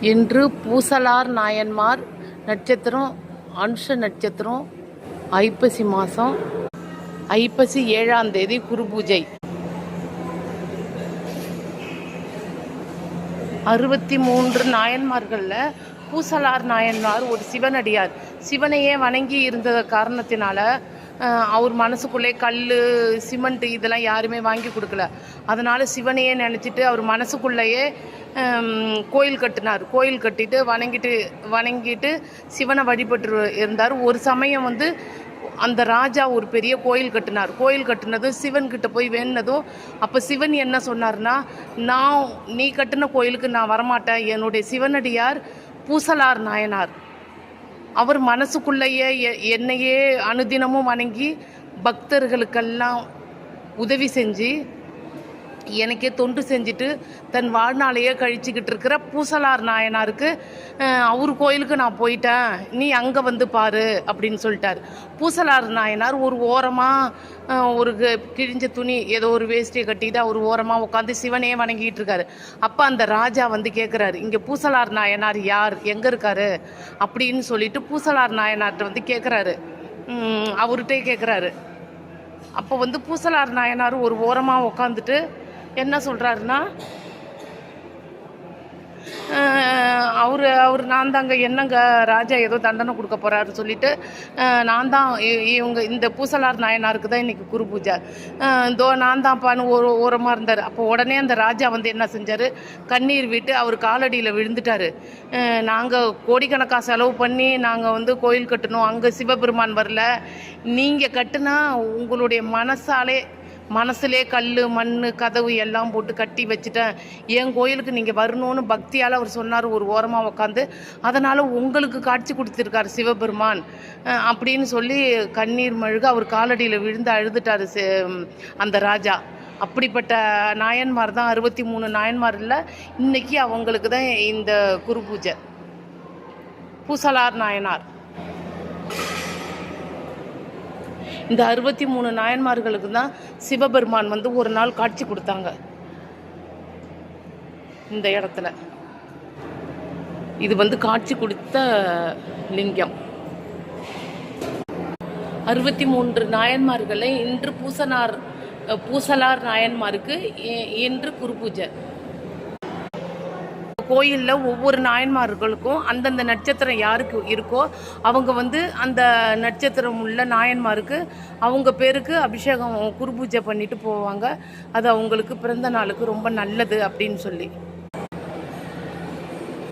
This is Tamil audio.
இன்று பூசலார் நாயன்மார் நட்சத்திரம் அனுஷ நட்சத்திரம் ஐப்பசி மாதம் ஐப்பசி ஏழாம் தேதி குரு பூஜை. அறுபத்தி மூன்று நாயன்மார்களில் பூசலார் நாயன்மார் ஒரு சிவனடியார். சிவனையே வணங்கி இருந்த காரணத்தினால அவர் மனசுக்குள்ளே கல் சிமெண்ட்டு இதெல்லாம் யாருமே வாங்கி கொடுக்கல. அதனால் சிவனையே நினச்சிட்டு அவர் மனசுக்குள்ளேயே கோயில் கட்டினார். கோயில் கட்டிட்டு வணங்கிட்டு வணங்கிட்டு சிவனை வழிபட்டு இருந்தார். ஒரு சமயம் வந்து அந்த ராஜா ஒரு பெரிய கோயில் கட்டினார். கோயில் கட்டினதும் சிவன்கிட்ட போய் வேணுனதும் அப்போ சிவன் என்ன சொன்னார்னா நான் நீ கட்டின கோயிலுக்கு நான் வரமாட்டேன். என்னுடைய சிவனடியார் பூசலார் நாயனார். அவர் மனசுக்குள்ளேயே எ- என்னையே அனுதினமும் வணங்கி பக்தர்களுக்கெல்லாம் உதவி செஞ்சு எனக்கே தொண்டு செஞ்சுட்டு தன் வாழ்நாளையே கழிச்சுக்கிட்டு இருக்கிற பூசலார் நாயனாருக்கு அவர் கோயிலுக்கு நான் போயிட்டேன். நீ அங்கே வந்து பாரு அப்படின்னு சொல்லிட்டார். பூசலார் நாயனார் ஒரு ஓரமாக ஒரு கிழிஞ்ச துணி ஏதோ ஒரு வேஷ்டியை கட்டிட்டு அவர் ஓரமாக உட்காந்து சிவனையே வணங்கிட்டு இருக்காரு. அப்போ அந்த ராஜா வந்து கேட்குறாரு இங்கே பூசலார் நாயனார் யார்? எங்கே இருக்காரு? அப்படின்னு சொல்லிட்டு பூசலார் நாயனார்கிட்ட வந்து கேட்குறாரு அவர்கிட்டே கேட்குறாரு அப்போ வந்து பூசலார் நாயனார் ஒரு ஓரமாக உட்காந்துட்டு என்ன சொல்கிறாருன்னா அவர் அவர் நான் தாங்க என்னங்க ராஜா ஏதோ தண்டனை கொடுக்க போகிறாரு சொல்லிட்டு நான் தான் இவங்க இந்த பூசலார் நாயனாருக்கு தான் இன்றைக்கி குரு பூஜை. இதோ நான் தான்ப்பான்னு ஒரு ஓரமாக இருந்தார். அப்போ உடனே அந்த ராஜா வந்து என்ன செஞ்சார்? கண்ணீர் விட்டு அவர் காலடியில் விழுந்துட்டாரு. நாங்கள் கோடிக்கணக்காக செலவு பண்ணி நாங்கள் வந்து கோயில் கட்டணும். அங்கே சிவபெருமான் வரல. நீங்கள் கட்டுனா உங்களுடைய மனசாலே மனசுலே கல் மண் கதவு எல்லாம் போட்டு கட்டி வச்சுட்டேன். என் கோயிலுக்கு நீங்கள் வரணும்னு பக்தியால் அவர் சொன்னார். ஒரு ஓரமாக உட்காந்து அதனால் உங்களுக்கு காட்சி கொடுத்துருக்காரு சிவபெருமான். அப்படின்னு சொல்லி கண்ணீர் மழுக அவர் காலடியில் விழுந்து அழுதுட்டார் அந்த ராஜா. அப்படிப்பட்ட நாயன்மார் தான் அறுபத்தி மூணு நாயன்மார் இல்லை இன்றைக்கி அவங்களுக்கு தான் இந்த குரு பூஜை. பூசலார் நாயனார். இந்த அறுபத்தி மூணு நாயன்மார்களுக்கு தான் சிவபெருமான் வந்து ஒரு நாள் காட்சி கொடுத்தாங்க. இந்த இடத்துல. இது வந்து காட்சி கொடுத்த லிங்கம். அறுபத்தி மூன்று நாயன்மார்களை இன்று பூசனார் பூசலார் நாயன்மாருக்கு இன்று குரு பூஜை கோயிலில் ஒவ்வொரு நாயன்மார்களுக்கும் அந்தந்த நட்சத்திரம் யாருக்கு இருக்கோ அவங்க வந்து அந்த நட்சத்திரம் உள்ள நாயன்மாருக்கு அவங்க பேருக்கு அபிஷேகம் குரு பூஜை பண்ணிட்டு போவாங்க. அது அவங்களுக்கு பிறந்த நாளுக்கு ரொம்ப நல்லது அப்படின்னு சொல்லி.